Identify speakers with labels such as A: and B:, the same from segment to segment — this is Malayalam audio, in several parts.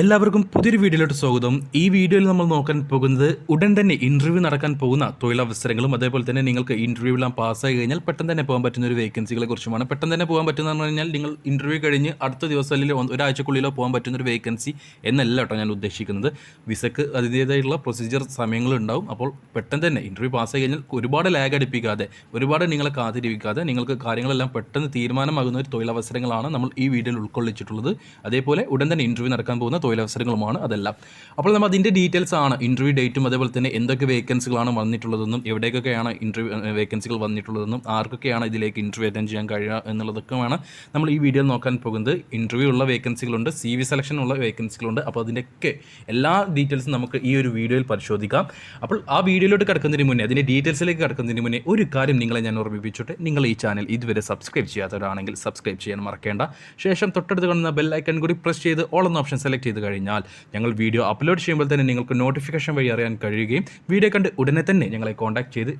A: എല്ലാവർക്കും പുതിയൊരു വീഡിയോയിലോട്ട് സ്വാഗതം. ഈ വീഡിയോയിൽ നമ്മൾ നോക്കാൻ പോകുന്നത് ഉടൻ തന്നെ ഇന്റർവ്യൂ നടക്കാൻ പോകുന്ന തൊഴിലവസരങ്ങളും അതേപോലെ തന്നെ നിങ്ങൾക്ക് ഇന്റർവ്യൂ എല്ലാം പാസ്സായി കഴിഞ്ഞാൽ പെട്ടെന്ന് തന്നെ പോകാൻ പറ്റുന്ന ഒരു വേക്കൻസികളെ കുറിച്ചുമാണ്. പെട്ടെന്ന് തന്നെ പോകാൻ പറ്റുന്ന പറഞ്ഞു കഴിഞ്ഞാൽ നിങ്ങൾ ഇന്റർവ്യൂ കഴിഞ്ഞ് അടുത്ത ദിവസം അല്ലെങ്കിൽ ഒരാഴ്ചക്കുള്ളിലോ പോകാൻ പറ്റുന്ന ഒരു വേക്കൻസി എന്നല്ല കേട്ടോ ഞാൻ ഉദ്ദേശിക്കുന്നത്. വിസക്ക് അതിന്റേതായിട്ടുള്ള പ്രൊസീജിയർ സമയങ്ങളുണ്ടാവും. അപ്പോൾ പെട്ടെന്ന് തന്നെ ഇന്റർവ്യൂ പാസ്സായി കഴിഞ്ഞാൽ ഒരുപാട് ലാഗ് അടിപ്പിക്കാതെ ഒരുപാട് നിങ്ങളെ കാത്തിരിപ്പിക്കാതെ നിങ്ങൾക്ക് കാര്യങ്ങളെല്ലാം പെട്ടെന്ന് തീരുമാനമാകുന്ന ഒരു തൊഴിലവസരങ്ങളാണ് നമ്മൾ ഈ വീഡിയോയിൽ ഉൾക്കൊള്ളിച്ചിട്ടുള്ളത്. അതേപോലെ ഉടൻ തന്നെ ഇന്റർവ്യൂ നടക്കാൻ പോകുന്ന തൊഴിലവസരങ്ങളുമാണ് അതെല്ലാം. അപ്പോൾ നമ്മൾ അതിന്റെ ഡീറ്റെയിൽസ് ആണ് ഇന്റർവ്യൂ ഡേറ്റും അതേപോലെ തന്നെ എന്തൊക്കെ വേക്കൻസികളാണ് വന്നിട്ടുള്ളതെന്നും എവിടേക്കൊക്കെയാണ് ഇന്റർവ്യൂ വേക്കൻസികൾ വന്നിട്ടുള്ളതെന്നും ആർക്കൊക്കെയാണ് ഇതിലേക്ക് ഇന്റർവ്യൂ അറ്റൻഡ് ചെയ്യാൻ കഴിയുക എന്നുള്ളതൊക്കെയാണ് നമ്മൾ ഈ വീഡിയോ നോക്കാൻ പോകുന്നത്. ഇന്റർവ്യൂ ഉള്ള വേക്കൻസികളുണ്ട് സി വി സെലക്ഷൻ ഉള്ള വേക്കൻസികളുണ്ട് അപ്പോൾ അതിന്റെയൊക്കെ എല്ലാ ഡീറ്റെയിൽസും നമുക്ക് ഈ ഒരു വീഡിയോയിൽ പരിശോധിക്കാം. അപ്പോൾ ആ വീഡിയോയിലോട്ട് കിടക്കുന്നതിന് മുന്നേ അതിന്റെ ഡീറ്റെയിൽസിലേക്ക് കിടക്കുന്നതിന് മുന്നേ ഒരു കാര്യം നിങ്ങളെ ഞാൻ ഓർമ്മിപ്പിച്ചിട്ട് നിങ്ങൾ ഈ ചാനൽ ഇതുവരെ സബ്സ്ക്രൈബ് ചെയ്യാത്തവരാണെങ്കിൽ സബ്സ്ക്രൈബ് ചെയ്യാൻ മറക്കേണ്ട. ശേഷം തൊട്ടടുത്ത് കാണുന്ന ബെൽ ഐക്കൺ കൂടി പ്രസ് ചെയ്ത് ഓൾ എന്ന ഓപ്ഷൻ സെലക്ട് ചെയ്ത് കഴിഞ്ഞാൽ ഞങ്ങൾ വീഡിയോ അപ്ലോഡ് ചെയ്യുമ്പോൾ തന്നെ നിങ്ങൾക്ക് നോട്ടിഫിക്കേഷൻ വഴി അറിയാൻ കഴിയുകയും വീഡിയോ കണ്ട് ഉടനെ തന്നെ ഞങ്ങളെ കോൺടാക്ട് ചെയ്ത്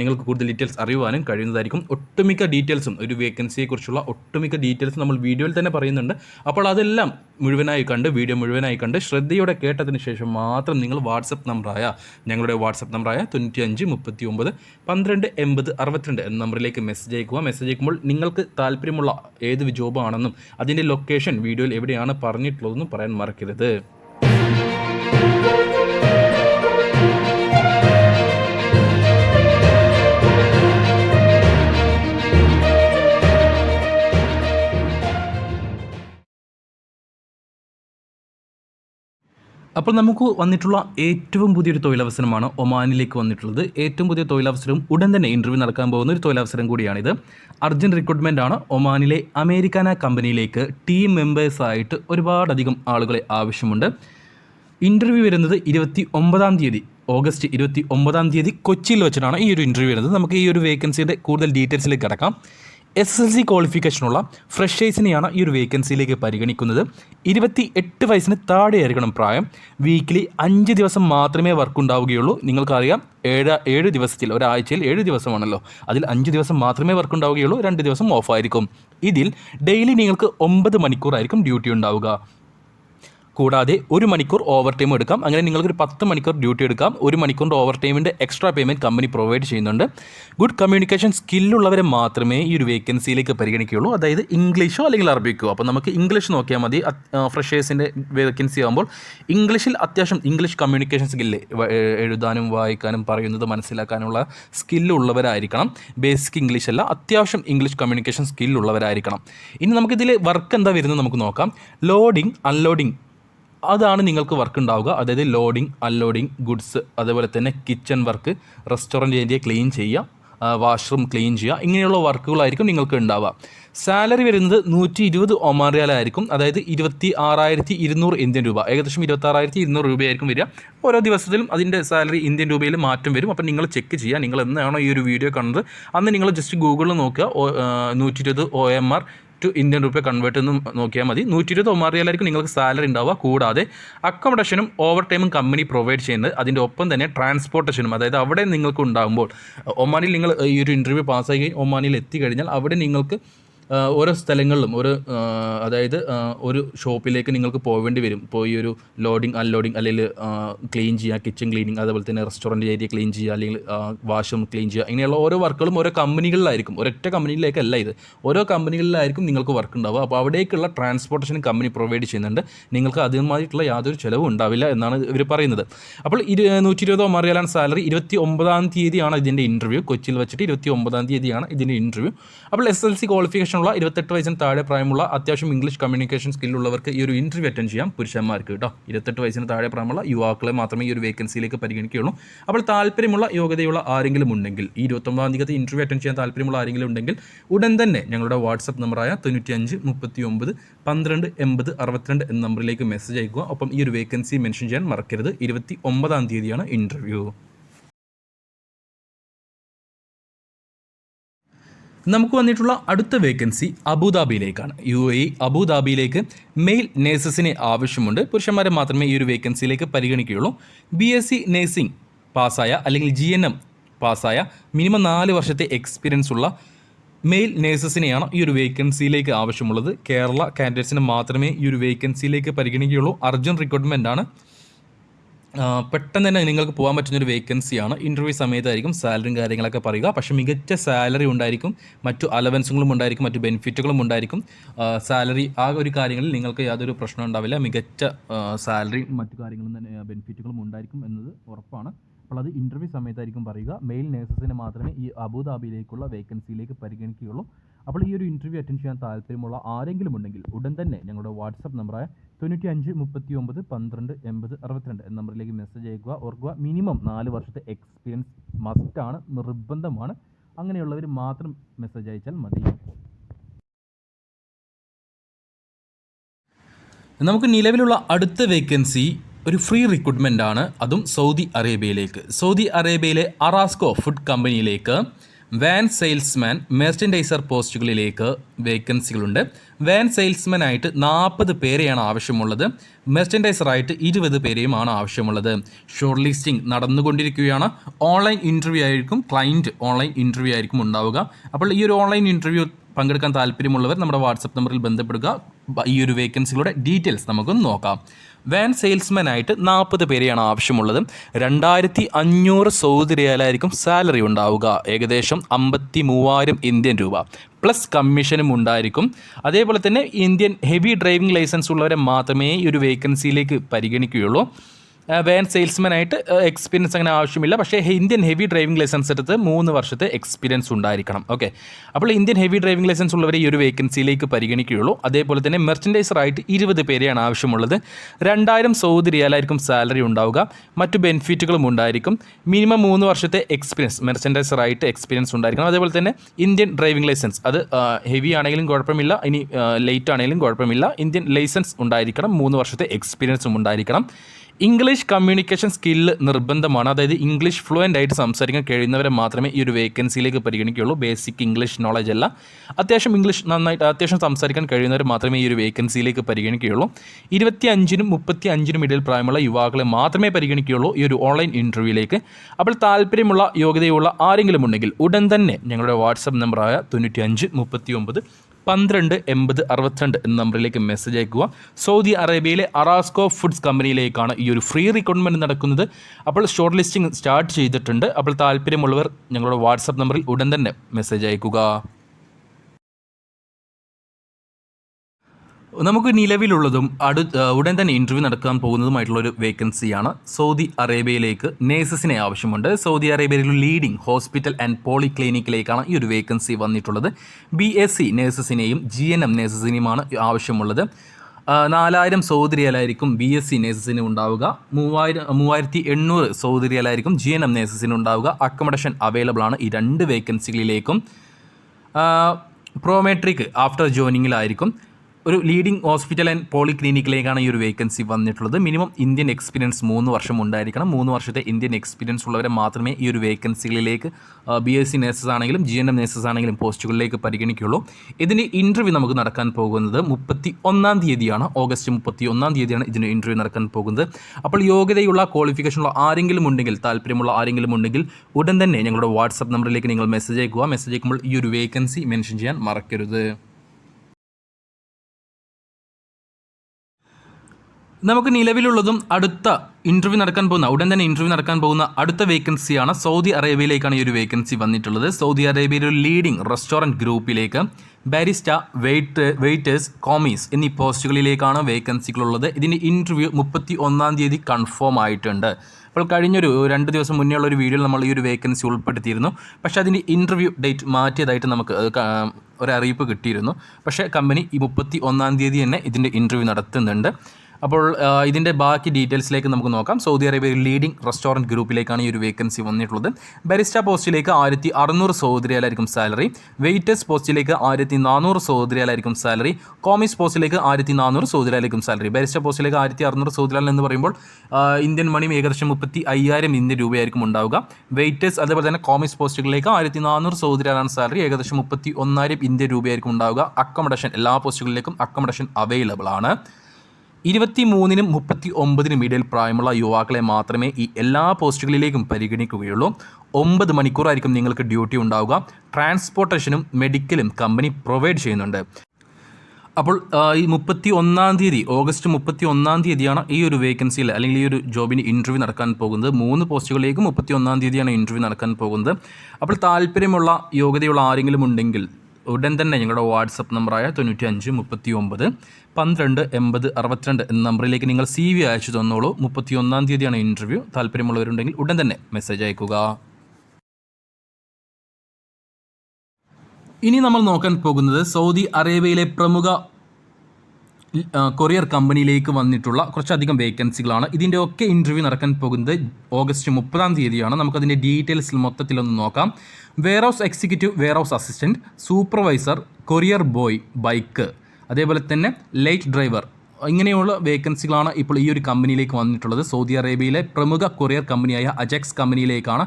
A: നിങ്ങൾക്ക് കൂടുതൽ ഡീറ്റെയിൽസ് അറിയുവാനും കഴിയുന്നതായിരിക്കും. ഒട്ടുമിക്ക ഡീറ്റെയിൽസും ഒരു വേക്കൻസിയെക്കുറിച്ചുള്ള ഒട്ടുമിക്ക ഡീറ്റെയിൽസ് നമ്മൾ വീഡിയോയിൽ തന്നെ പറയുന്നുണ്ട്. അപ്പോൾ അതെല്ലാം മുഴുവനായി കണ്ട് വീഡിയോ മുഴുവനായി കണ്ട് ശ്രദ്ധയോടെ കേട്ടതിന് ശേഷം മാത്രം നിങ്ങൾ വാട്സപ്പ് നമ്പറായ ഞങ്ങളുടെ വാട്സപ്പ് നമ്പറായ തൊണ്ണൂറ്റി അഞ്ച് മുപ്പത്തി ഒമ്പത് പന്ത്രണ്ട് എൺപത് അറുപത്തിരണ്ട് എന്ന നമ്പറിലേക്ക് മെസ്സേജ് അയക്കുക. മെസ്സേജ് അയക്കുമ്പോൾ നിങ്ങൾക്ക് താല്പര്യമുള്ള ഏത് ജോബാണെന്നും അതിന്റെ ലൊക്കേഷൻ വീഡിയോയിൽ എവിടെയാണ് പറഞ്ഞിട്ടുള്ളതെന്നും പറയാൻ മറക്കരുത്. അപ്പോൾ നമുക്ക് വന്നിട്ടുള്ള ഏറ്റവും പുതിയൊരു തൊഴിലവസരമാണ് ഒമാനിലേക്ക് വന്നിട്ടുള്ളത്. ഏറ്റവും പുതിയ തൊഴിലവസരവും ഉടൻ തന്നെ ഇന്റർവ്യൂ നടക്കാൻ പോകുന്ന ഒരു തൊഴിലവസരം കൂടിയാണിത്. അർജന്റ് റിക്രൂട്ട്മെന്റ് ആണ് ഒമാനിലെ അമേരിക്കാന കമ്പനിയിലേക്ക് ടീം മെമ്പേഴ്സായിട്ട് ഒരുപാടധികം ആളുകളെ ആവശ്യമുണ്ട്. ഇന്റർവ്യൂ വരുന്നത് ഇരുപത്തി ഒമ്പതാം തീയതി ഓഗസ്റ്റ് ഇരുപത്തി ഒമ്പതാം തീയതി കൊച്ചിയിൽ വെച്ചിട്ടാണ് ഈ ഒരു ഇന്റർവ്യൂ വരുന്നത്. നമുക്ക് ഈ ഒരു വേക്കൻസിയുടെ കൂടുതൽ ഡീറ്റെയിൽസിലേക്ക് കിടക്കാം. എസ് എസ് എൽ സി ക്വാളിഫിക്കേഷനുള്ള ഫ്രഷേഴ്സിനെയാണ് ഈ ഒരു വേക്കൻസിയിലേക്ക് പരിഗണിക്കുന്നത്. ഇരുപത്തി എട്ട് വയസ്സിന് താഴെയായിരിക്കണം പ്രായം. വീക്കിലി അഞ്ച് ദിവസം മാത്രമേ വർക്ക് ഉണ്ടാവുകയുള്ളൂ. നിങ്ങൾക്കറിയാം ഏഴ് ഏഴ് ദിവസത്തിൽ ഒരാഴ്ചയിൽ ഏഴ് ദിവസമാണല്ലോ. അതിൽ അഞ്ച് ദിവസം മാത്രമേ വർക്ക് ഉണ്ടാവുകയുള്ളൂ രണ്ട് ദിവസം ഓഫായിരിക്കും ഇതിൽ ഡെയിലി നിങ്ങൾക്ക് ഒമ്പത് മണിക്കൂറായിരിക്കും ഡ്യൂട്ടി ഉണ്ടാവുക. കൂടാതെ ഒരു മണിക്കൂർ ഓവർ ടൈം എടുക്കാം. അങ്ങനെ നിങ്ങൾക്കൊരു പത്ത് മണിക്കൂർ ഡ്യൂട്ടി എടുക്കാം. ഒരു മണിക്കൂറിന്റെ ഓവർ ടൈമിന്റെ എക്സ്ട്രാ പേയ്മെന്റ് കമ്പനി പ്രൊവൈഡ് ചെയ്യുന്നുണ്ട്. ഗുഡ് കമ്മ്യൂണിക്കേഷൻ സ്കില്ലുള്ളവരെ മാത്രമേ ഈ ഒരു വേക്കൻസിയിലേക്ക് പരിഗണിക്കുകയുള്ളൂ. അതായത് ഇംഗ്ലീഷോ അല്ലെങ്കിൽ അറബിക്കോ. അപ്പോൾ നമുക്ക് ഇംഗ്ലീഷ് നോക്കിയാൽ മതി. ഫ്രഷേഴ്സിന്റെ വേക്കൻസി ആകുമ്പോൾ ഇംഗ്ലീഷിൽ അത്യാവശ്യം ഇംഗ്ലീഷ് കമ്മ്യൂണിക്കേഷൻ സ്കില്ല് എഴുതാനും വായിക്കാനും പറയുന്നത് മനസ്സിലാക്കാനുള്ള സ്കില്ലുള്ളവരായിരിക്കണം ബേസിക് ഇംഗ്ലീഷ് അല്ല അത്യാവശ്യം ഇംഗ്ലീഷ് കമ്മ്യൂണിക്കേഷൻ സ്കില്ലുള്ളവരായിരിക്കണം ഇനി നമുക്കിതിൽ വർക്ക് എന്താ വരുന്നത് നമുക്ക് നോക്കാം. ലോഡിംഗ് അൺലോഡിംഗ് അതാണ് നിങ്ങൾക്ക് വർക്ക് ഉണ്ടാവുക. അതായത് ലോഡിംഗ് അൺലോഡിംഗ് ഗുഡ്സ് അതുപോലെ തന്നെ kitchen work restaurant area clean ചെയ്യുക വാഷ്റൂം ക്ലീൻ ചെയ്യുക ഇങ്ങനെയുള്ള വർക്കുകളായിരിക്കും നിങ്ങൾക്ക് ഉണ്ടാവുക. സാലറി വരുന്നത് നൂറ്റി ഇരുപത് ഒമാൻ റിയാലായിരിക്കും അതായത് ഇരുപത്തി ആറായിരത്തി ഇരുന്നൂറ് ഇന്ത്യൻ രൂപ. ഏകദേശം ഇരുപത്തി ആറായിരത്തി ഇരുന്നൂറ് രൂപയായിരിക്കും വരിക. ഓരോ ദിവസത്തിലും അതിന്റെ സാലറി ഇന്ത്യൻ രൂപയിൽ മാറ്റം വരും. അപ്പോൾ നിങ്ങൾ ചെക്ക് ചെയ്യുക. നിങ്ങൾ എന്നാണോ ഈ ഒരു വീഡിയോ കണ്ടത്? അന്ന് നിങ്ങൾ ജസ്റ്റ് ഗൂഗിളിൽ നോക്കുക. നൂറ്റി ഇരുപത് O M R to Indian rupee convert എന്ന് നോക്കിയാൽ മതി. നൂറ്റി ഇരുപത് ഒമാറിയാലായിരിക്കും നിങ്ങൾക്ക് സാലറി ഉണ്ടാവുക. കൂടാതെ അക്കോമഡേഷനും ഓവർ ടൈമും കമ്പനി പ്രൊവൈഡ് ചെയ്യുന്നത്. അതിന്റെ ഒപ്പം തന്നെ ട്രാൻസ്പോർട്ടേഷനും അതായത് അവിടെ നിങ്ങൾക്ക് ഉണ്ടാകുമ്പോൾ ഒമാനിൽ നിങ്ങൾ ഈ ഒരു ഇന്റർവ്യൂ പാസ്സായി ഒമാനിൽ എത്തിക്കഴിഞ്ഞാൽ അവിടെ നിങ്ങൾക്ക് ഓരോ സ്ഥലങ്ങളിലും ഒരു അതായത് ഒരു ഷോപ്പിലേക്ക് നിങ്ങൾക്ക് പോവേണ്ടി വരും. ഇപ്പോൾ ഈ ഒരു ലോഡിങ് അൺലോഡിങ് അല്ലെങ്കിൽ ക്ലീൻ ചെയ്യുക കിച്ചൺ ക്ലീനിങ് അതുപോലെ തന്നെ റെസ്റ്റോറന്റ് ഏരിയ ക്ലീൻ ചെയ്യുക അല്ലെങ്കിൽ വാഷ്റൂം ക്ലീൻ ചെയ്യുക ഇങ്ങനെയുള്ള ഓരോ വർക്കുകളും ഓരോ കമ്പനികളിലായിരിക്കും. ഒരൊറ്റ കമ്പനിയിലേക്കല്ല ഇത്. ഓരോ കമ്പനികളിലായിരിക്കും നിങ്ങൾക്ക് വർക്ക് ഉണ്ടാവുക. അപ്പോൾ അവിടേക്കുള്ള ട്രാൻസ്പോർട്ടേഷൻ കമ്പനി പ്രൊവൈഡ് ചെയ്യുന്നുണ്ട്. നിങ്ങൾക്ക് അതുമായിട്ടുള്ള യാതൊരു ചിലവും ഉണ്ടാവില്ല എന്നാണ് ഇവർ പറയുന്നത്. അപ്പോൾ ഇരു നൂറ്റി ഇരുപതോ മറിയാലാണ് സാലറി ഇരുപത്തി ഒമ്പതാം തീയതിയാണ് ഇതിന്റെ ഇന്റർവ്യൂ കൊച്ചിയിൽ വെച്ചിട്ട് ഇരുപത്തി ഒമ്പതാം തീയതിയാണ് ഇതിന്റെ ഇന്റർവ്യൂ അപ്പോൾ എസ് എൽ സി ക്വാളിഫിക്കേഷനുള്ള ഇരുപത്തെട്ട് വയസ്സിന് താഴെ പ്രായമുള്ള അത്യാവശ്യം ഇംഗ്ലീഷ് കമ്മ്യൂണിക്കേഷൻ സ്കില്ലുള്ളവർക്ക് ഈ ഒരു ഇന്റർവ്യൂ അറ്റൻഡ് ചെയ്യാം പുരുഷന്മാർക്ക് കേട്ടോ ഇരുപത്തെട്ട് വയസ്സിന് താഴെ പ്രായമുള്ള യുവാക്കളെ മാത്രമേ ഈ ഒരു വേക്കൻസിയിലേക്ക് പരിഗണിക്കുകയുള്ളൂ. അപ്പോൾ താല്പര്യമുള്ള യോഗ്യതയുള്ള ആരെങ്കിലും ഉണ്ടെങ്കിൽ ഈ ഇരുപത്തൊമ്പതാം തീയതി ഇന്റർവ്യൂ അറ്റൻഡ് ചെയ്യാൻ താല്പര്യമുള്ള ആരെങ്കിലും ഉണ്ടെങ്കിൽ ഉടൻ തന്നെ ഞങ്ങളുടെ വാട്സപ്പ് നമ്പറായ തൊണ്ണൂറ്റി അഞ്ച് മുപ്പത്തി ഒമ്പത് പന്ത്രണ്ട് എൺപത് അറുപത്തിരണ്ട് എന്ന നമ്പറിലേക്ക് മെസ്സേജ് അയക്കുക. ഒപ്പം ഈ ഒരു വേക്കൻസി മെൻഷൻ ചെയ്യാൻ മറക്കരുത്. ഇരുപത്തി ഒമ്പതാം തീയതിയാണ് ഇന്റർവ്യൂ നമുക്ക് വന്നിട്ടുള്ള അടുത്ത വേക്കൻസി അബുദാബിയിലേക്കാണ്. യു എ അബുദാബിയിലേക്ക് മെയിൽ നേഴ്സസിനെ ആവശ്യമുണ്ട്. പുരുഷന്മാരെ മാത്രമേ ഈ ഒരു വേക്കൻസിയിലേക്ക് പരിഗണിക്കുകയുള്ളൂ. ബി എസ് സി നേഴ്സിംഗ് പാസ്സായ അല്ലെങ്കിൽ ജി എൻ എം പാസ്സായ മിനിമം നാല് വർഷത്തെ എക്സ്പീരിയൻസ് ഉള്ള മെയിൽ നേഴ്സസിനെയാണ് ഈ ഒരു വേക്കൻസിയിലേക്ക് ആവശ്യമുള്ളത്. കേരള കാൻഡിഡേറ്റ്സിന് മാത്രമേ ഈ ഒരു വേക്കൻസിയിലേക്ക് പരിഗണിക്കുകയുള്ളൂ. അർജന്റ് റിക്രൂട്ട്മെന്റ് ആണ്. പെട്ടെന്ന് തന്നെ നിങ്ങൾക്ക് പോകാൻ പറ്റുന്നൊരു വേക്കൻസിയാണ് ഇന്റർവ്യൂ സമയത്തായിരിക്കും സാലറിയും കാര്യങ്ങളൊക്കെ പറയുക. പക്ഷേ മികച്ച സാലറി ഉണ്ടായിരിക്കും മറ്റു അലവൻസുകളും ഉണ്ടായിരിക്കും മറ്റു ബെനിഫിറ്റുകളും ഉണ്ടായിരിക്കും. സാലറി ആ ഒരു കാര്യങ്ങളിൽ നിങ്ങൾക്ക് യാതൊരു പ്രശ്നം ഉണ്ടാവില്ല. മികച്ച സാലറിയും മറ്റു കാര്യങ്ങളും തന്നെ ബെനിഫിറ്റുകളും ഉണ്ടായിരിക്കും എന്നത് ഉറപ്പാണ്. അപ്പോൾ അത് ഇന്റർവ്യൂ സമയത്തായിരിക്കും പറയുക. മെയിൽ നേഴ്സസിനെ മാത്രമേ ഈ അബുദാബിയിലേക്കുള്ള വേക്കൻസിയിലേക്ക് പരിഗണിക്കുകയുള്ളൂ. അപ്പോൾ ഈ ഒരു ഇന്റർവ്യൂ അറ്റൻഡ് ചെയ്യാൻ താല്പര്യമുള്ള ആരെങ്കിലും ഉണ്ടെങ്കിൽ ഉടൻ തന്നെ ഞങ്ങളുടെ വാട്സപ്പ് നമ്പറായ തൊണ്ണൂറ്റി അഞ്ച് മുപ്പത്തി ഒമ്പത് പന്ത്രണ്ട് എൺപത് അറുപത്തിരണ്ട് എന്ന നമ്പറിലേക്ക് മെസ്സേജ് അയക്കുക. ഓർക്കുക മിനിമം നാല് വർഷത്തെ എക്സ്പീരിയൻസ് മസ്റ്റാണ് നിർബന്ധമാണ്. അങ്ങനെയുള്ളവർ മാത്രം മെസ്സേജ് അയച്ചാൽ മതി. നമുക്ക് നിലവിലുള്ള അടുത്ത വേക്കൻസി ഒരു ഫ്രീ റിക്രൂട്ട്മെന്റ് ആണ്. അതും സൗദി അറേബ്യയിലേക്ക്. സൗദി അറേബ്യയിലെ അറാസ്കോ ഫുഡ് കമ്പനിയിലേക്ക് വാൻ സെയിൽസ്മാൻ മെർച്ചൻഡൈസർ പോസ്റ്റുകളിലേക്ക് വേക്കൻസികളുണ്ട് വാൻ സെയിൽസ്മാൻ ആയിട്ട് നാൽപ്പത് പേരെയാണ് ആവശ്യമുള്ളത്. മെർച്ചൻഡൈസറായിട്ട് ഇരുപത് പേരെയുമാണ് ആവശ്യമുള്ളത്. ഷോർട്ട് ലിസ്റ്റിംഗ് നടന്നുകൊണ്ടിരിക്കുകയാണ്. ഓൺലൈൻ ഇന്റർവ്യൂ ആയിരിക്കും ക്ലയന്റ് ഓൺലൈൻ ഇന്റർവ്യൂ ആയിരിക്കും ഉണ്ടാവുക. അപ്പോൾ ഈ ഒരു ഓൺലൈൻ ഇന്റർവ്യൂ പങ്കെടുക്കാൻ താല്പര്യമുള്ളവർ നമ്മുടെ വാട്സപ്പ് നമ്പറിൽ ബന്ധപ്പെടുക. ഈ ഒരു വേക്കൻസികളുടെ ഡീറ്റെയിൽസ് നമുക്കൊന്ന് നോക്കാം. വാൻ സെയിൽസ്മാൻ ആയിട്ട് നാൽപ്പത് പേരെയാണ് ആവശ്യമുള്ളത്. രണ്ടായിരത്തി അഞ്ഞൂറ് സൗദി റിയാലായിരിക്കും സാലറി ഉണ്ടാവുക. ഏകദേശം അമ്പത്തി മൂവായിരം ഇന്ത്യൻ രൂപ. പ്ലസ് കമ്മീഷനും ഉണ്ടായിരിക്കും. അതേപോലെ തന്നെ ഇന്ത്യൻ ഹെവി ഡ്രൈവിംഗ് ലൈസൻസ് ഉള്ളവരെ മാത്രമേ ഈ ഒരു വേക്കൻസിയിലേക്ക് പരിഗണിക്കുകയുള്ളൂ. വാൻ സെയിൽസ്മാൻ ആയിട്ട് എക്സ്പീരിയൻസ് അങ്ങനെ ആവശ്യമില്ല. പക്ഷേ ഇന്ത്യൻ ഹെവി ഡ്രൈവിംഗ് ലൈസൻസ് എടുത്ത് മൂന്ന് വർഷത്തെ എക്സ്പീരിയൻസ് ഉണ്ടായിരിക്കണം. ഓക്കെ അപ്പോൾ ഇന്ത്യൻ ഹെവി ഡ്രൈവിംഗ് ലൈസൻസ് ഉള്ളവരെ ഈ ഒരു വേക്കൻസിയിലേക്ക് പരിഗണിക്കുകയുള്ളൂ. അതേപോലെ തന്നെ മെർച്ചൻഡൈസർ ആയിട്ട് ഇരുപത് പേരെയാണ് ആവശ്യമുള്ളത്. രണ്ടായിരം സൗദി റിയാലായിരിക്കും സാലറി ഉണ്ടാവുക. മറ്റു ബെനിഫിറ്റുകളും ഉണ്ടായിരിക്കും. മിനിമം മൂന്ന് വർഷത്തെ എക്സ്പീരിയൻസ് മെർച്ചൻഡൈസർ ആയിട്ട് എക്സ്പീരിയൻസ് ഉണ്ടായിരിക്കണം. അതേപോലെ തന്നെ ഇന്ത്യൻ ഡ്രൈവിംഗ് ലൈസൻസ് അത് ഹെവി ആണെങ്കിലും കുഴപ്പമില്ല. ഇനി ലേറ്റ് ആണെങ്കിലും കുഴപ്പമില്ല. ഇന്ത്യൻ ലൈസൻസ് ഉണ്ടായിരിക്കണം. മൂന്ന് വർഷത്തെ എക്സ്പീരിയൻസും ഉണ്ടായിരിക്കണം. ഇംഗ്ലീഷ് കമ്മ്യൂണിക്കേഷൻ സ്കില്ല് നിർബന്ധമാണ്. അതായത് ഇംഗ്ലീഷ് ഫ്ലുവന്റ് ആയിട്ട് സംസാരിക്കാൻ കഴിയുന്നവരെ മാത്രമേ ഈ ഒരു വേക്കൻസിയിലേക്ക് പരിഗണിക്കുകയുള്ളൂ. ബേസിക് ഇംഗ്ലീഷ് നോളജ് അല്ല. അത്യാവശ്യം ഇംഗ്ലീഷ് നന്നായിട്ട് അത്യാവശ്യം സംസാരിക്കാൻ കഴിയുന്നവർ മാത്രമേ ഈ ഒരു വേക്കൻസിയിലേക്ക് പരിഗണിക്കുകയുള്ളൂ. ഇരുപത്തി അഞ്ചിനും മുപ്പത്തി അഞ്ചിനും ഇടയിൽ പ്രായമുള്ള യുവാക്കളെ മാത്രമേ പരിഗണിക്കുകയുള്ളൂ ഈ ഒരു ഓൺലൈൻ ഇന്റർവ്യൂവിലേക്ക് അപ്പോൾ താല്പര്യമുള്ള യോഗ്യതയുള്ള ആരെങ്കിലും ഉണ്ടെങ്കിൽ ഉടൻ തന്നെ ഞങ്ങളുടെ വാട്സപ്പ് നമ്പറായ തൊണ്ണൂറ്റി അഞ്ച് മുപ്പത്തി ഒമ്പത് പന്ത്രണ്ട് എൺപത് അറുപത്തിരണ്ട് എന്ന നമ്പറിലേക്ക് മെസ്സേജ് അയക്കുക. സൗദി അറേബ്യയിലെ അറാസ്കോ ഫുഡ്സ് കമ്പനിയിലേക്കാണ് ഈ ഒരു ഫ്രീ റിക്രൂട്ട്മെന്റ് നടക്കുന്നത്. അപ്പോൾ ഷോർട്ട് ലിസ്റ്റിംഗ് സ്റ്റാർട്ട് ചെയ്തിട്ടുണ്ട്. അപ്പോൾ താല്പര്യമുള്ളവർ ഞങ്ങളുടെ വാട്സപ്പ് നമ്പറിൽ ഉടൻ തന്നെ മെസ്സേജ് അയക്കുക. നമുക്ക് നിലവിലുള്ളതും അടു ഉടൻ തന്നെ ഇന്റർവ്യൂ നടക്കാൻ പോകുന്നതുമായിട്ടുള്ള ഒരു വേക്കൻസിയാണ് സൗദി അറേബ്യയിലേക്ക് നേഴ്സസിനെ ആവശ്യമുണ്ട്. സൗദി അറേബ്യയിലെ ലീഡിംഗ് ഹോസ്പിറ്റൽ ആൻഡ് പോളിക്ലിനിക്കിലേക്കാണ് ഈ ഒരു വേക്കൻസി വന്നിട്ടുള്ളത്. ബി എസ് സി നേഴ്സസിനെയും ജി എൻ എം നേഴ്സസിനെയുമാണ് ആവശ്യമുള്ളത്. നാലായിരം സൗദി റിയലായിരിക്കും ബി എസ് സി നേഴ്സസിന് ഉണ്ടാവുക. മൂവായിരം മൂവായിരത്തി എണ്ണൂറ് സൗദി റിയലായിരിക്കും ജി എൻ എം നേഴ്സസിന് ഉണ്ടാവുക. അക്കോമഡേഷൻ അവൈലബിൾ ആണ് ഈ രണ്ട് വേക്കൻസികളിലേക്കും പ്രോമെട്രിക് ആഫ്റ്റർ ജോയിനിങ്ങിലായിരിക്കും ഒരു ലീഡിംഗ് ഹോസ്പിറ്റൽ ആൻഡ് പോളിക്ലിനിക്കിലേക്കാണ് ഈ ഒരു വേക്കൻസി വന്നിട്ടുള്ളത്. മിനിമം ഇന്ത്യൻ എക്സ്പീരിയൻസ് മൂന്ന് വർഷം ഉണ്ടായിരിക്കണം. മൂന്ന് വർഷത്തെ ഇന്ത്യൻ എക്സ്പീരിയൻസ് ഉള്ളവരെ മാത്രമേ ഈ ഒരു വേക്കൻസികളിലേക്ക് ബി എസ് സി നേഴ്സസ് ആണെങ്കിലും ജി എൻ എം നേഴ്സസ് ആണെങ്കിലും പോസ്റ്റുകളിലേക്ക് പരിഗണിക്കുകയുള്ളൂ. ഇതിന് ഇന്റർവ്യൂ നമുക്ക് നടക്കാൻ പോകുന്നത് മുപ്പത്തി ഒന്നാം തീയതിയാണ്. ഓഗസ്റ്റ് മുപ്പത്തി ഒന്നാം തീയതിയാണ് ഇതിന് ഇന്റർവ്യൂ നടക്കാൻ പോകുന്നത്. അപ്പോൾ യോഗ്യതയുള്ള ക്വാളിഫിക്കേഷനുള്ള ആരെങ്കിലും ഉണ്ടെങ്കിൽ താല്പര്യമുള്ള ആരെങ്കിലും ഉണ്ടെങ്കിൽ ഉടൻ തന്നെ ഞങ്ങളുടെ വാട്സപ്പ് നമ്പറിലേക്ക് നിങ്ങൾ മെസ്സേജ് അയക്കുക. മെസ്സേജ് അയക്കുമ്പോൾ ഈ ഒരു വേക്കൻസി മെൻഷൻ ചെയ്യാൻ മറക്കരുത്. നമുക്ക് നിലവിലുള്ളതും അടുത്ത ഇന്റർവ്യൂ നടക്കാൻ പോകുന്ന ഉടൻ തന്നെ ഇന്റർവ്യൂ നടക്കാൻ പോകുന്ന അടുത്ത വേക്കൻസിയാണ് സൗദി അറേബ്യയിലേക്കാണ് ഈ ഒരു വേക്കൻസി വന്നിട്ടുള്ളത്. സൗദി അറേബ്യയിലെ ഒരു ലീഡിംഗ് റെസ്റ്റോറന്റ് ഗ്രൂപ്പിലേക്ക് ബാരിസ്റ്റ വെയിറ്റ് വെയിറ്റേഴ്സ് കോമീസ് എന്നീ പോസ്റ്റുകളിലേക്കാണ് വേക്കൻസികളുള്ളത് ഇതിന്റെ ഇന്റർവ്യൂ മുപ്പത്തി ഒന്നാം തീയതി കൺഫേം ആയിട്ടുണ്ട്. അപ്പോൾ കഴിഞ്ഞൊരു രണ്ട് ദിവസം മുന്നേ ഉള്ള ഒരു വീഡിയോയിൽ നമ്മൾ ഈ ഒരു വേക്കൻസി ഉൾപ്പെടുത്തിയിരുന്നു. പക്ഷേ അതിന്റെ ഇന്റർവ്യൂ ഡേറ്റ് മാറ്റിയതായിട്ട് നമുക്ക് ഒരറിയിപ്പ് കിട്ടിയിരുന്നു. പക്ഷേ കമ്പനി ഈ മുപ്പത്തി ഒന്നാം തീയതി തന്നെ ഇതിന്റെ ഇന്റർവ്യൂ നടത്തുന്നുണ്ട്. അപ്പോൾ ഇതിന്റെ ബാക്കി ഡീറ്റെയിൽസിലേക്ക് നമുക്ക് നോക്കാം. സൗദി അറേബ്യ ലീഡിംഗ് റെസ്റ്റോറന്റ് ഗ്രൂപ്പിലേക്കാണ് ഈ ഒരു വേക്കൻസി വന്നിട്ടുള്ളത്. ബരിസ്റ്റ പോസ്റ്റിലേക്ക് ആയിരത്തി അറുന്നൂറ് സൗദി റിയാലായിരിക്കും സാലറി. വെയിറ്റേഴ്സ് പോസ്റ്റിലേക്ക് ആയിരത്തി നാനൂറ് സൗദി റിയാലായിരിക്കും സാലറി. കോമിസ് പോസ്റ്റിലേക്ക് ആയിരത്തി നാനൂറ് സൗദി റിയാലായിരിക്കും സാലറി. ബരിസ്റ്റ പോസ്റ്റിലേക്ക് ആയിരത്തി അറുന്നൂറ് സൗദി റിയാൽ എന്ന് പറയുമ്പോൾ ഇന്ത്യൻ മണിയും ഏകദേശം മുപ്പത്തി അയ്യായിരം ഇന്ത്യൻ രൂപയായിരിക്കും ഉണ്ടാവുക. വെയിറ്റേഴ്സ് അതേപോലെ തന്നെ കോമിസ് പോസ്റ്റുകളിലേക്ക് ആയിരത്തി നാനൂറ് സൗദി റിയാലാണ് സാലറി. ഏകദേശം മുപ്പത്തി ഒന്നായിരം ഇന്ത്യൻ രൂപയായിരിക്കും ഉണ്ടാവുക. അക്കോമഡേഷൻ എല്ലാ പോസ്റ്റുകളിലേക്കും അക്കോമഡേഷൻ അവൈലബിൾ ആണ്. ഇരുപത്തി മൂന്നിനും മുപ്പത്തി ഒമ്പതിനും ഇടയിൽ പ്രായമുള്ള യുവാക്കളെ മാത്രമേ ഈ എല്ലാ പോസ്റ്റുകളിലേക്കും പരിഗണിക്കുകയുള്ളൂ. ഒമ്പത് മണിക്കൂറായിരിക്കും നിങ്ങൾക്ക് ഡ്യൂട്ടി ഉണ്ടാവുക. ട്രാൻസ്പോർട്ടേഷനും മെഡിക്കലും കമ്പനി പ്രൊവൈഡ് ചെയ്യുന്നുണ്ട്. അപ്പോൾ ഈ മുപ്പത്തി ഒന്നാം തീയതി ഓഗസ്റ്റ് മുപ്പത്തി ഒന്നാം തീയതിയാണ് ഈ ഒരു വേക്കൻസിയിൽ അല്ലെങ്കിൽ ഈ ഒരു ജോബിന് ഇന്റർവ്യൂ നടക്കാൻ പോകുന്നത്. മൂന്ന് പോസ്റ്റുകളിലേക്ക് മുപ്പത്തി ഒന്നാം തീയതിയാണ് ഇന്റർവ്യൂ നടക്കാൻ പോകുന്നത്. അപ്പോൾ താല്പര്യമുള്ള യോഗ്യതയുള്ള ആരെങ്കിലും ഉണ്ടെങ്കിൽ ഉടൻ തന്നെ ഞങ്ങളുടെ വാട്സപ്പ് നമ്പറായ തൊണ്ണൂറ്റി അഞ്ച് മുപ്പത്തി ഒമ്പത് പന്ത്രണ്ട് എൺപത് അറുപത്തിരണ്ട് എന്ന നമ്പറിലേക്ക് നിങ്ങൾ സി വി അയച്ചു തന്നോളൂ. മുപ്പത്തി ഒന്നാം തീയതിയാണ് ഇന്റർവ്യൂ താല്പര്യമുള്ളവരുണ്ടെങ്കിൽ ഉടൻ തന്നെ മെസ്സേജ് അയക്കുക. ഇനി നമ്മൾ നോക്കാൻ പോകുന്നത് സൗദി അറേബ്യയിലെ പ്രമുഖ കൊറിയർ കമ്പനിയിലേക്ക് വന്നിട്ടുള്ള കുറച്ചധികം വേക്കൻസികളാണ്. ഇതിന്റെ ഒക്കെ ഇന്റർവ്യൂ നടക്കാൻ പോകുന്നത് ഓഗസ്റ്റ് മുപ്പതാം തീയതിയാണ്. നമുക്കതിന്റെ ഡീറ്റെയിൽസ് മൊത്തത്തിലൊന്ന് നോക്കാം. Warehouse executive warehouse assistant supervisor courier boy bike അതേപോലെ തന്നെ ലൈറ്റ് ഡ്രൈവർ ഇങ്ങനെയുള്ള വേക്കൻസികളാണ് ഇപ്പോൾ ഈ ഒരു കമ്പനിയിലേക്ക് വന്നിട്ടുള്ളത്. സൗദി അറേബ്യയിലെ പ്രമുഖ കൊറിയർ കമ്പനിയായ അജക്സ് കമ്പനിയിലേക്കാണ്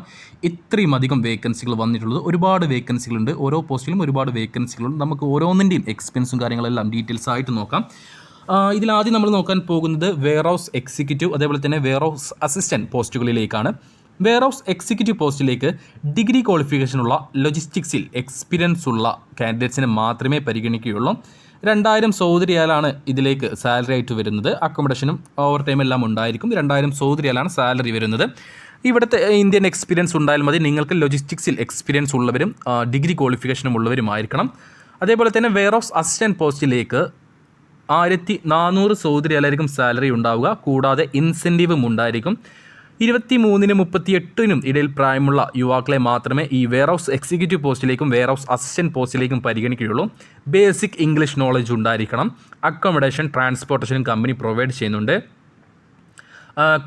A: ഇത്രയും അധികം വേക്കൻസികൾ വന്നിട്ടുള്ളത്. ഒരുപാട് വേക്കൻസികളുണ്ട് ഓരോ പോസ്റ്റിലും ഒരുപാട് വേക്കൻസികളുണ്ട് നമുക്ക് ഓരോന്നിന്റെയും എക്സ്പെൻസും കാര്യങ്ങളെല്ലാം ഡീറ്റെയിൽസ് ആയിട്ട് നോക്കാം. ഇതിലാദ്യം നമ്മൾ നോക്കാൻ പോകുന്നത് വെയർ ഹൗസ് എക്സിക്യൂട്ടീവ് അതേപോലെ തന്നെ വെയർ ഹൗസ് അസിസ്റ്റന്റ് പോസ്റ്റുകളിലേക്കാണ്. വെയർ ഹൗസ് എക്സിക്യൂട്ടീവ് പോസ്റ്റിലേക്ക് ഡിഗ്രി ക്വാളിഫിക്കേഷനുള്ള ലോജിസ്റ്റിക്സിൽ എക്സ്പീരിയൻസ് ഉള്ള കാൻഡിഡേറ്റ്സിനെ മാത്രമേ പരിഗണിക്കുകയുള്ളൂ. രണ്ടായിരം സൗദി റിയാലാണ് ഇതിലേക്ക് സാലറി ആയിട്ട് വരുന്നത്. അക്കോമഡേഷനും ഓവർ ടൈം എല്ലാം ഉണ്ടായിരിക്കും. രണ്ടായിരം സൗദി റിയാലാണ് സാലറി വരുന്നത്. ഇവിടുത്തെ ഇന്ത്യൻ എക്സ്പീരിയൻസ് ഉണ്ടായാൽ മതി. നിങ്ങൾക്ക് ലോജിസ്റ്റിക്സിൽ എക്സ്പീരിയൻസ് ഉള്ളവരും ഡിഗ്രി ക്വാളിഫിക്കേഷനും ഉള്ളവരുമായിരിക്കണം അതേപോലെ തന്നെ വെയർ ഓഫ് അസിസ്റ്റന്റ് പോസ്റ്റിലേക്ക് ആയിരത്തി നാനൂറ് സൗദി റിയാലായിരിക്കും സാലറി ഉണ്ടാവുക. കൂടാതെ ഇൻസെന്റീവും ഉണ്ടായിരിക്കും. ഇരുപത്തി മൂന്നിനും മുപ്പത്തി എട്ടിനും ഇടയിൽ പ്രായമുള്ള യുവാക്കളെ മാത്രമേ ഈ വെയർ ഹൗസ് എക്സിക്യൂട്ടീവ് പോസ്റ്റിലേക്കും വെയർ ഹൗസ് അസിസ്റ്റന്റ് പോസ്റ്റിലേക്കും പരിഗണിക്കുകയുള്ളൂ. ബേസിക് ഇംഗ്ലീഷ് നോളജ് ഉണ്ടായിരിക്കണം. അക്കോമഡേഷൻ ട്രാൻസ്പോർട്ടേഷനും കമ്പനി പ്രൊവൈഡ് ചെയ്യുന്നുണ്ട്.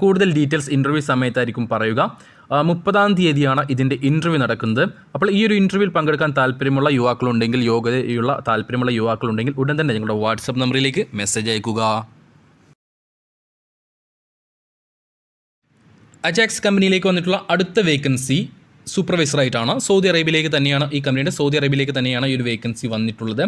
A: കൂടുതൽ ഡീറ്റെയിൽസ് ഇന്റർവ്യൂ സമയത്തായിരിക്കും പറയുക. മുപ്പതാം തീയതിയാണ് ഇതിന്റെ ഇന്റർവ്യൂ നടക്കുന്നത്. അപ്പോൾ ഈ ഒരു ഇന്റർവ്യൂവിൽ പങ്കെടുക്കാൻ താല്പര്യമുള്ള യുവാക്കളുണ്ടെങ്കിൽ യോഗ്യതയുള്ള താല്പര്യമുള്ള യുവാക്കളുണ്ടെങ്കിൽ ഉടൻ തന്നെ ഞങ്ങളുടെ വാട്സപ്പ് നമ്പറിലേക്ക് മെസ്സേജ് അയക്കുക. അജാക്സ് കമ്പനിയിലേക്ക് വന്നിട്ടുള്ള അടുത്ത വേക്കൻസി സൂപ്പർവൈസറായിട്ടാണ് സൗദി അറേബ്യയിലേക്ക് തന്നെയാണ് ഈ കമ്പനിയുടെ സൗദി അറേബ്യയിലേക്ക് തന്നെയാണ് ഈ ഒരു വേക്കൻസി വന്നിട്ടുള്ളത്.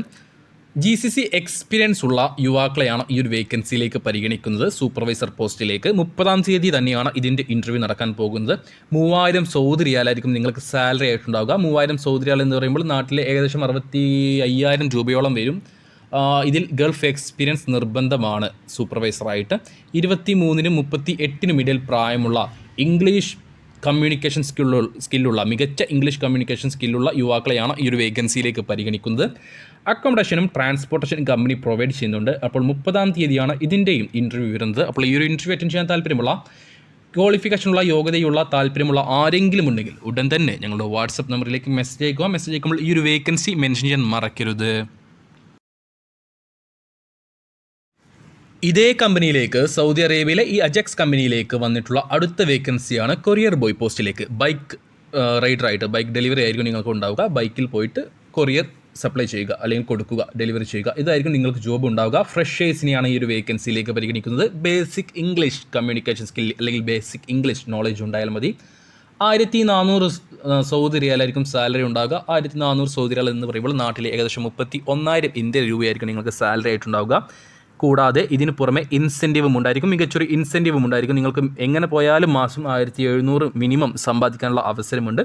A: ജി സി സി എക്സ്പീരിയൻസ് ഉള്ള യുവാക്കളെയാണ് ഈ ഒരു വേക്കൻസിയിലേക്ക് പരിഗണിക്കുന്നത് സൂപ്പർവൈസർ പോസ്റ്റിലേക്ക് മുപ്പതാം തീയതി തന്നെയാണ് ഇതിന്റെ ഇന്റർവ്യൂ നടക്കാൻ പോകുന്നത്. മൂവായിരം സൗദി റിയാലായിരിക്കും നിങ്ങൾക്ക് സാലറി ആയിട്ടുണ്ടാവുക. മൂവായിരം സൗദി റിയാൽ എന്ന് പറയുമ്പോൾ നാട്ടിലെ ഏകദേശം അറുപത്തി അയ്യായിരം രൂപയോളം വരും. ഇതിൽ ഗൾഫ് എക്സ്പീരിയൻസ് നിർബന്ധമാണ് സൂപ്പർവൈസറായിട്ട് ഇരുപത്തി മൂന്നിനും മുപ്പത്തി എട്ടിനും ഇടയിൽ പ്രായമുള്ള ഇംഗ്ലീഷ് കമ്മ്യൂണിക്കേഷൻ സ്കില്ലുള്ള സ്കില്ലുള്ള മികച്ച ഇംഗ്ലീഷ് കമ്മ്യൂണിക്കേഷൻ സ്കില്ലുള്ള യുവാക്കളെയാണ് ഈ ഒരു വേക്കൻസിയിലേക്ക് പരിഗണിക്കുന്നത്. അക്കോമഡേഷനും ട്രാൻസ്പോർട്ടേഷൻ കമ്പനി പ്രൊവൈഡ് ചെയ്യുന്നുണ്ട്. അപ്പോൾ മുപ്പതാം തീയതിയാണ് ഇതിന്റെയും ഇന്റർവ്യൂ വരുന്നത്. അപ്പോൾ ഈ ഒരു ഇന്റർവ്യൂ അറ്റൻഡ് ചെയ്യാൻ താല്പര്യമുള്ള ക്വാളിഫിക്കേഷനുള്ള യോഗ്യതയുള്ള താല്പര്യമുള്ള ആരെങ്കിലും ഉണ്ടെങ്കിൽ ഉടൻ തന്നെ ഞങ്ങളുടെ വാട്സപ്പ് നമ്പറിലേക്ക് മെസ്സേജ് അയക്കുക. മെസ്സേജ് അയക്കുമ്പോൾ ഈ ഒരു വേക്കൻസി മെൻഷൻ ചെയ്യാൻ മറക്കരുത്. ഇതേ കമ്പനിയിലേക്ക് സൗദി അറേബ്യയിലെ ഈ അജക്സ് കമ്പനിയിലേക്ക് വന്നിട്ടുള്ള അടുത്ത വേക്കൻസിയാണ് കൊറിയർ ബോയ് പോസ്റ്റിലേക്ക് ബൈക്ക് റൈഡറായിട്ട് ബൈക്ക് ഡെലിവറി ആയിരിക്കും നിങ്ങൾക്ക് ഉണ്ടാവുക. ബൈക്കിൽ പോയിട്ട് കൊറിയർ സപ്ലൈ ചെയ്യുക അല്ലെങ്കിൽ കൊടുക്കുക ഡെലിവറി ചെയ്യുക. ഇതായിരിക്കും നിങ്ങൾക്ക് ജോബ് ഉണ്ടാവുക. ഫ്രഷേഴ്സിനെയാണ് ഈ ഒരു വേക്കൻസിയിലേക്ക് പരിഗണിക്കുന്നത്. ബേസിക് ഇംഗ്ലീഷ് കമ്മ്യൂണിക്കേഷൻ സ്കിൽ അല്ലെങ്കിൽ ബേസിക് ഇംഗ്ലീഷ് നോളജ് ഉണ്ടായാൽ മതി. ആയിരത്തി നാനൂറ് സൗദി റിയാലായിരിക്കും സാലറി ഉണ്ടാവുക. ആയിരത്തി നാനൂറ് സൗദി റിയാൽ എന്ന് പറയുമ്പോൾ നാട്ടിലെ ഏകദേശം മുപ്പത്തി ഒന്നായിരം ഇന്ത്യൻ രൂപയായിരിക്കും നിങ്ങൾക്ക് സാലറി ആയിട്ടുണ്ടാവുക. കൂടാതെ ഇതിന് പുറമെ ഇൻസെന്റീവും ഉണ്ടായിരിക്കും. മികച്ചൊരു ഇൻസെന്റീവും ഉണ്ടായിരിക്കും. നിങ്ങൾക്ക് എങ്ങനെ പോയാലും മാസം ആയിരത്തി എഴുന്നൂറ് മിനിമം സമ്പാദിക്കാനുള്ള അവസരമുണ്ട്.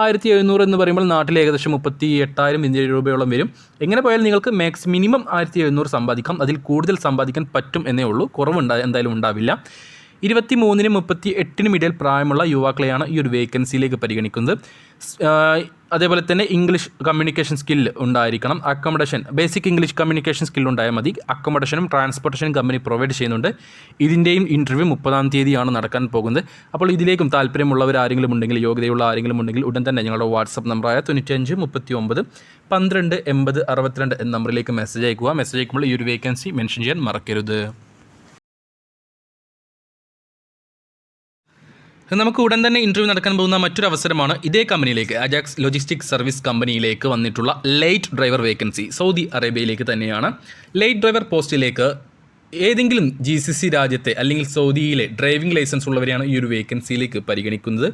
A: ആയിരത്തി എഴുന്നൂറ് എന്ന് പറയുമ്പോൾ നാട്ടിൽ ഏകദേശം മുപ്പത്തി എട്ടായിരം ഇന്ത്യ രൂപയോളം വരും. എങ്ങനെ പോയാലും നിങ്ങൾക്ക് മാക്സ് മിനിമം ആയിരത്തി എഴുന്നൂറ് സമ്പാദിക്കാം. അതിൽ കൂടുതൽ സമ്പാദിക്കാൻ പറ്റും എന്നേ ഉള്ളൂ. കുറവുണ്ടാ എന്തായാലും ഉണ്ടാവില്ല. ഇരുപത്തി മൂന്നിനും മുപ്പത്തി എട്ടിനും ഇടയിൽ പ്രായമുള്ള യുവാക്കളെയാണ് ഈ ഒരു വേക്കൻസിയിലേക്ക് പരിഗണിക്കുന്നത്. അതേപോലെ തന്നെ ഇംഗ്ലീഷ് കമ്മ്യൂണിക്കേഷൻ സ്കിൽ ഉണ്ടായിരിക്കണം. Accommodation basic English communication skill ഉണ്ടായാൽ മതി. അക്കോമഡേഷനും ട്രാൻസ്പോർട്ടേഷനും കമ്പനി പ്രൊവൈഡ് ചെയ്യുന്നുണ്ട്. ഇതിന്റെയും ഇന്റർവ്യൂ മുപ്പതാം തീയതിയാണ് നടക്കാൻ പോകുന്നത്. അപ്പോൾ ഇതിലേക്കും താല്പര്യമുള്ളവർ ആരെങ്കിലും ഉണ്ടെങ്കിൽ യോഗ്യതയുള്ള ആരെങ്കിലും ഉണ്ടെങ്കിൽ ഉടൻ തന്നെ ഞങ്ങളുടെ വാട്സപ്പ് നമ്പറായ തൊണ്ണൂറ്റഞ്ച് മുപ്പത്തി ഒമ്പത് പന്ത്രണ്ട് എൺപത് അറുപത്തിരണ്ട് എന്ന നമ്പറിലേക്ക് മെസ്സേജ് അയക്കുക. മെസ്സേജ് അയക്കുമ്പോൾ ഈ ഒരു വേക്കൻസി മെൻഷൻ ചെയ്യാൻ മറക്കരുത്. നമുക്ക് ഉടൻ തന്നെ ഇന്റർവ്യൂ നടക്കാൻ പോകുന്ന മറ്റൊരു അവസരമാണ് ഇതേ കമ്പനിയിലേക്ക് അജാക്സ് ലോജിസ്റ്റിക് സർവീസ് കമ്പനിയിലേക്ക് വന്നിട്ടുള്ള ലൈറ്റ് ഡ്രൈവർ വേക്കൻസി സൗദി അറേബ്യയിലേക്ക് തന്നെയാണ്. ലൈറ്റ് ഡ്രൈവർ പോസ്റ്റിലേക്ക് ഏതെങ്കിലും ജി സി സി രാജ്യത്തെ അല്ലെങ്കിൽ സൗദിയിലെ ഡ്രൈവിംഗ് ലൈസൻസ് ഉള്ളവരെയാണ് ഈ ഒരു വേക്കൻസിയിലേക്ക് പരിഗണിക്കുന്നത്.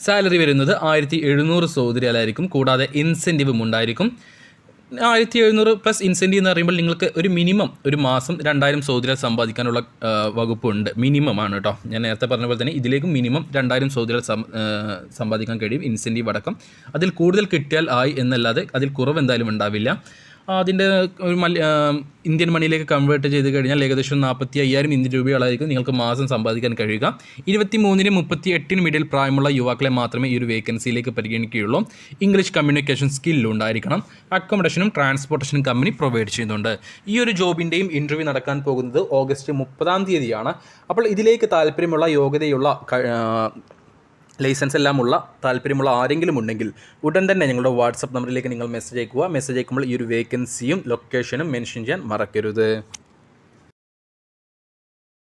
A: സാലറി വരുന്നത് ആയിരത്തി എഴുന്നൂറ് സൗദി റിയാലായിരിക്കും കൂടാതെ ഇൻസെന്റീവും ഉണ്ടായിരിക്കും. ആയിരത്തി എഴുന്നൂറ് പ്ലസ് ഇൻസെന്റീവ് എന്ന് പറയുമ്പോൾ നിങ്ങൾക്ക് ഒരു മിനിമം ഒരു മാസം രണ്ടായിരം സൗദി റിയാൽ സമ്പാദിക്കാനുള്ള വകുപ്പുണ്ട്. മിനിമം ആണ് കേട്ടോ ഞാൻ നേരത്തെ പറഞ്ഞ പോലെ തന്നെ ഇതിലേക്ക് മിനിമം രണ്ടായിരം സൗദി റിയാൽ സമ്പാദിക്കാൻ കഴിയും ഇൻസെന്റീവ് അടക്കം. അതിൽ കൂടുതൽ കിട്ടിയാൽ ആയി എന്നല്ലാതെ അതിൽ കുറവ് എന്തായാലും ഉണ്ടാവില്ല. അതിന്റെ ഒരു മല ഇന്ത്യൻ മണിയിലേക്ക് കൺവേർട്ട് ചെയ്ത് കഴിഞ്ഞാൽ ഏകദേശം നാൽപ്പത്തി അയ്യായിരം ഇന്ത്യൻ രൂപയോളായിരിക്കും നിങ്ങൾക്ക് മാസം സമ്പാദിക്കാൻ കഴിയുക. ഇരുപത്തി മൂന്നിനും മുപ്പത്തി എട്ടിനും ഇടയിൽ പ്രായമുള്ള യുവാക്കളെ മാത്രമേ ഈ ഒരു വേക്കൻസിയിലേക്ക് പരിഗണിക്കുകയുള്ളൂ. ഇംഗ്ലീഷ് കമ്മ്യൂണിക്കേഷൻ സ്കില്ലും ഉണ്ടായിരിക്കണം. അക്കോമഡേഷനും ട്രാൻസ്പോർട്ടേഷനും കമ്പനി പ്രൊവൈഡ് ചെയ്യുന്നുണ്ട്. ഈ ഒരു ജോബിന്റെയും ഇന്റർവ്യൂ നടക്കാൻ പോകുന്നത് ഓഗസ്റ്റ് മുപ്പതാം തീയതിയാണ്. അപ്പോൾ ഇതിലേക്ക് താല്പര്യമുള്ള യോഗ്യതയുള്ള ലൈസൻസ് എല്ലാം ഉള്ള താല്പര്യമുള്ള ആരെങ്കിലും ഉണ്ടെങ്കിൽ ഉടൻ തന്നെ ഞങ്ങളുടെ വാട്സപ്പ് നമ്പറിലേക്ക് നിങ്ങൾ മെസ്സേജ് അയക്കുക. മെസ്സേജ് അയക്കുമ്പോൾ ഈ ഒരു വേക്കൻസിയും ലൊക്കേഷനും മെൻഷൻ ചെയ്യാൻ മറക്കരുത്.